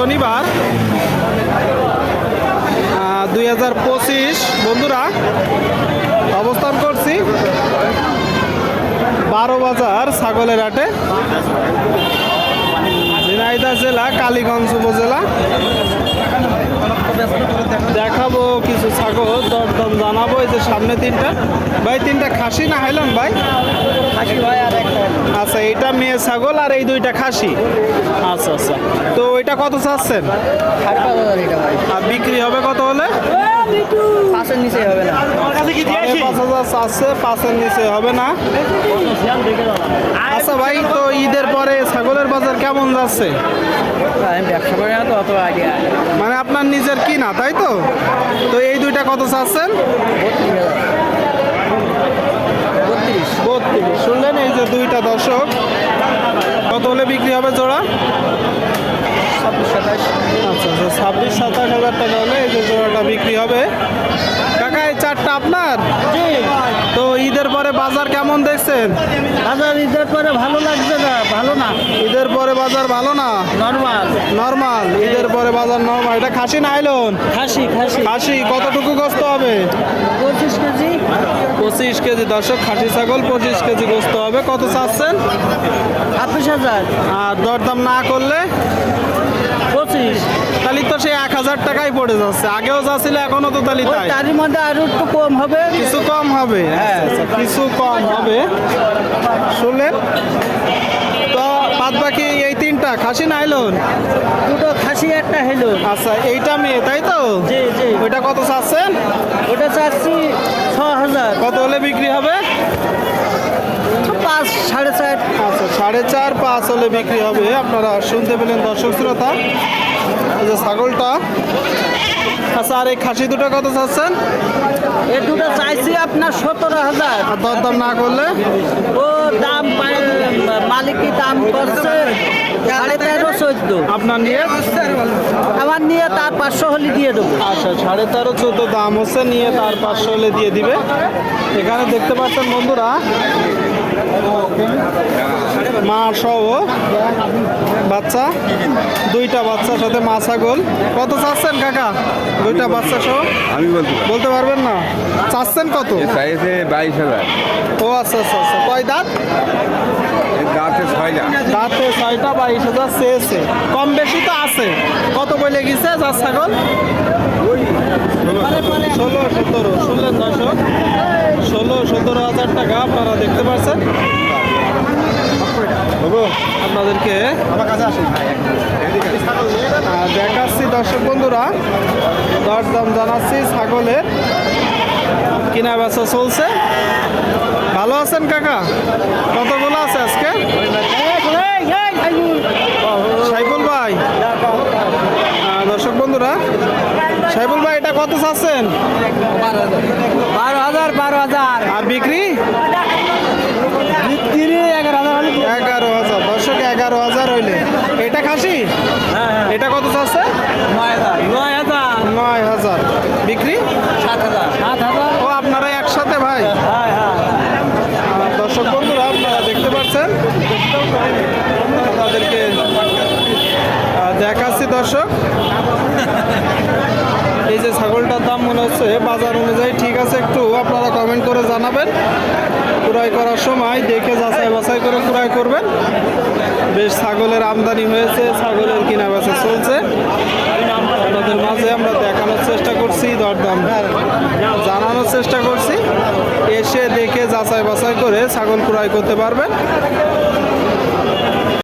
শনিবার। দুই হাজার পঁচিশ, বন্ধুরা, অবস্থান করছি বারো বাজার ছাগলের হাটে। ঝিনাইদা জেলা, কালীগঞ্জ উপজেলা। দেখাবো কিছু ছাগল, দরদম জানাব এই যে সামনে তিনটা। ভাই, তিনটা খাসি না হাইলাম, ভাই? খাসি ভাই, আর আচ্ছা এটা মেয়ে ছাগল আর এই দুইটা খাসি। আচ্ছা আচ্ছা। তো এটা কত চাচ্ছেন? আর বিক্রি হবে কত হলে? পাঁচের নিচে হবে না। পাঁচ হাজার চাচ্ছে পাঁচের নিচে হবে না। আচ্ছা ভাই তো ঈদের পরে ছাগলের বাজার কেমন যাচ্ছে? ব্যবসা করি না তো অত আইডিয়া মানে আপনার নিজের কিনা তাই তো? তো এই দুইটা কত চাচ্ছেন? বত্রিশ শুনলেন এই যে দুইটা দর্শক। কত হলে বিক্রি হবে জোড়া? ছাব্বিশ সাতাশ আচ্ছা আচ্ছা ছাব্বিশ সাতাশ হাজার টাকা হলে এই যে জোড়াটা বিক্রি হবে। কাকা এই চারটা আপনার? তো ঈদের পরে বাজার কেমন দেখছেন? বাজার ঈদের পরে ভালো লাগছে না ভালো না। ঈদের পরে বাজার ভালো না? নর্মাল। নর্মাল ঈদের পরে বাজার নর্মাল। এটা খাসি না আইলন? খাসি খাসি। খাসি কতটুকু গোস্ত হবে? পঁচিশ পঁচিশ কেজি দর্শক খাসি ছাগল পঁচিশ কেজি গোস্ত হবে। কত চাচ্ছেন? ছাব্বিশ হাজার। আর দরদাম না করলে? পঁচিশ। তাহলে তো সে এক হাজার টাকাই পড়ে যাচ্ছে। আগেও যা ছিল এখনও তো তাহলে তাই। তারই মধ্যে আরও একটু কম হবে। কিছু কম হবে। হ্যাঁ কিছু কম হবে। শুনলেন? তো বাদ বাকি এই তিনটা খাসি নাইলন দুটো খাসি হেলো আচ্ছা এইটা মেয়ে তাই তো? জি জি। ওইটা কত চাচ্ছেন? ওটা চাচ্ছি ছ হাজার কত হলে বিক্রি হবে? পাঁচ সাড়ে চার। আচ্ছা সাড়ে চার পাঁচ হলে বিক্রি হবে। আপনারা শুনতে পেলেন দর্শক শ্রোতা। এই যে ছাগলটা। আচ্ছা আর এই খাসি দুটো কত চাচ্ছেন? এ দুটো চাইছি আপনার সতেরো হাজার। আর দরদাম না করলে? ও দাম মালিকই দাম করছে। সাড়ে তেরো চোদ্দ। আপনার নিয়ে? আমার নিয়ে তার পাঁচশো হলে দিয়ে দেবো। আচ্ছা সাড়ে তেরো চোদ্দ দাম হচ্ছে, নিয়ে তার পাঁচশো হলে দিয়ে দিবে। এখানে দেখতে পাচ্ছেন বন্ধুরা মা সহ বাচ্চা দুইটা বাচ্চার সাথে মা ছাগল। কত চাচ্ছেন কাকা? দুইটা বাচ্চা সহ? আমি বলতে বলতে পারবেন না? চাচ্ছেন কত? চাইছে বাইশ হাজার। ও আচ্ছা আচ্ছা আচ্ছা। কয় দাঁত? ছয়টা। দাঁতে ছয়টা বাইশ হাজার চেয়েছে। কম বেশি তো আছে। কত বলে গেছে যার ছাগল? ষোলো। সতেরো। শুনলেন দর্শক ষোলো সতেরো হাজার টাকা আপনারা দেখতে পাচ্ছেন আপনাদেরকে দেখাচ্ছি দর্শক বন্ধুরা দর দাম জানাচ্ছি ছাগলের কিনা বেচা চলছে। ভালো আছেন কাকা? কতগুলো আছে আজকে? দর্শক বন্ধুরা সাইফুল ভাই এটা কত চাচ্ছেন? বারো হাজার বারো হাজার। আর বিক্রি? এগারো হাজার এগারো হাজার। দর্শক এগারো হাজার হইলে। এটা খাসি? এটা কত চাচ্ছে? নয় হাজার। নয় হাজার। বিক্রি সাত হাজার সাত হাজার ও আপনারা একসাথে ভাই হ্যাঁ হ্যাঁ আর দর্শক বন্ধুরা আপনারা দেখতে পাচ্ছেন আপনাদেরকে আহ, দেখাচ্ছি দর্শক। এই যে ছাগলটার দাম মনে হচ্ছে বাজার অনুযায়ী ঠিক আছে, একটু আপনারা কমেন্ট করে জানাবেন। ক্রয় করার সময় দেখে যাচাই বাছাই করে ক্রয় করবেন। বেশ ছাগলের আমদানি হয়েছে, ছাগলের কিনা বেচা চলছে। আপনাদের মাঝে আমরা দেখানোর চেষ্টা করছি, দরদাম জানানোর চেষ্টা করছি। এসে দেখে যাচাই বাছাই করে ছাগল ক্রয় করতে পারবেন।